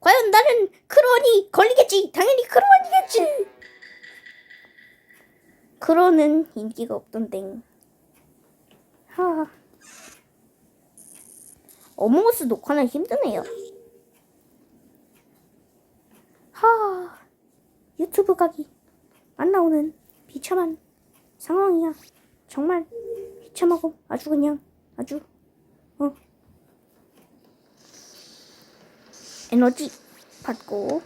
과연 나는 크론이 걸리겠지. 당연히 크론이겠지. 크론은 인기가 없던 땡. 하. 어몽어스 녹화는 힘드네요. 하. 유튜브 가기 안 나오는 비참한 상황이야. 정말 비참하고 아주 그냥 아주 어. 에너지 받고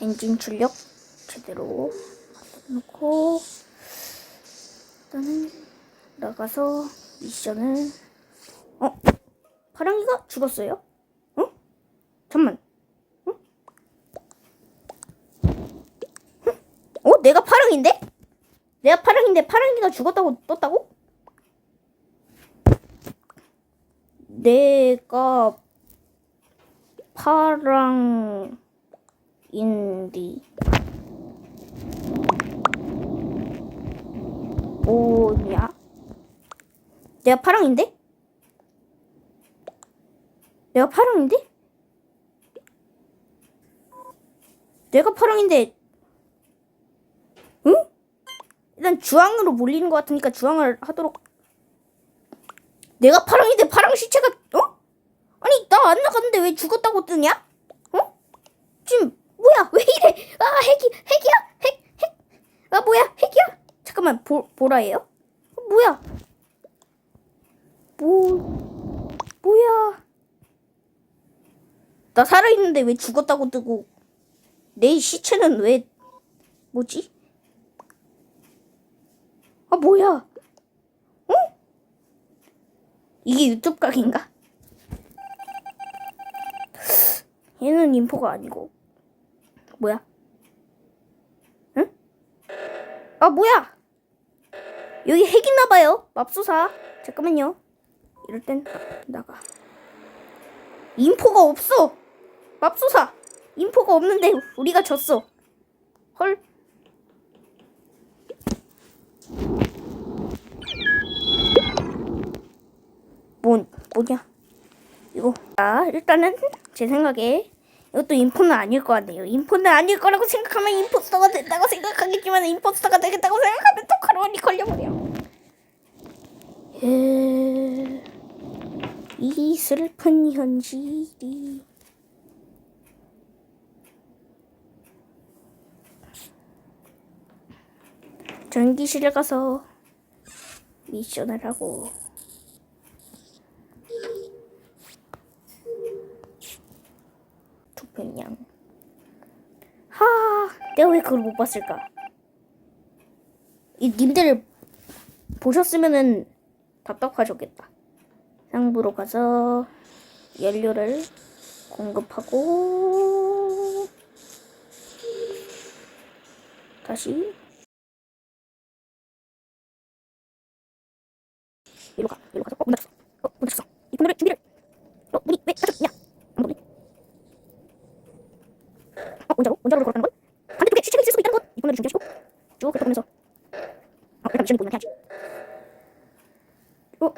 엔진 출력 제대로 놓고 일단은 나가서 미션을 어 파랑이가 죽었어요? 어? 잠만 어? 응? 어? 내가 파랑인데? 내가 파랑인데 파랑이가 죽었다고 떴다고? 내가 파랑인디 뭐냐? 내가 파랑인데? 내가 파랑인데? 내가 파랑인데 응? 일단 주황으로 몰리는 것 같으니까 주황을 하도록 내가 파랑인데 파랑 시체가 어? 아니 나 안 나갔는데 왜 죽었다고 뜨냐? 어? 지금 뭐야 왜 이래? 아 핵이 핵이야 핵 핵. 아 뭐야 핵이야? 잠깐만 보 보라예요? 어, 뭐야? 뭐 뭐야? 나 살아 있는데 왜 죽었다고 뜨고 내 시체는 왜 뭐지? 아 뭐야? 어? 이게 유튜브 각인가? 얘는 인포가 아니고 뭐야? 응? 아 뭐야? 여기 핵 있나봐요 맙소사 잠깐만요 이럴 땐 나가 인포가 없어 맙소사 인포가 없는데 우리가 졌어 헐 뭐냐? 이거. 아 일단은 제 생각에 이것도 인포는 아닐 거 같네요. 인포는 아닐 거라고 생각하면 임포스터가 된다고 생각하겠지만 임포스터가 되겠다고 생각하면 또 크론이 걸려버려. 에... 이 슬픈 현실이. 전기실에 가서 미션을 하고 투표량 하 내가 왜 그걸 못 봤을까? 이 님들 보셨으면은 답답하셨겠다. 상부로 가서 연료를 공급하고 다시 이리로 가 이리로 가서 어, 문 닫혔어. 어, 문 닫혔어. 이 문을 준비를 어 문이 왜 닫혔냐 아무도 없네 어 원자로 원자로 걸었다는 건 반대쪽에 시체가 있을 수도 있다는 것? 이번을 준비하시고? 쭉 훑어보면서. 어 일단 미션이 보이면 해야지 어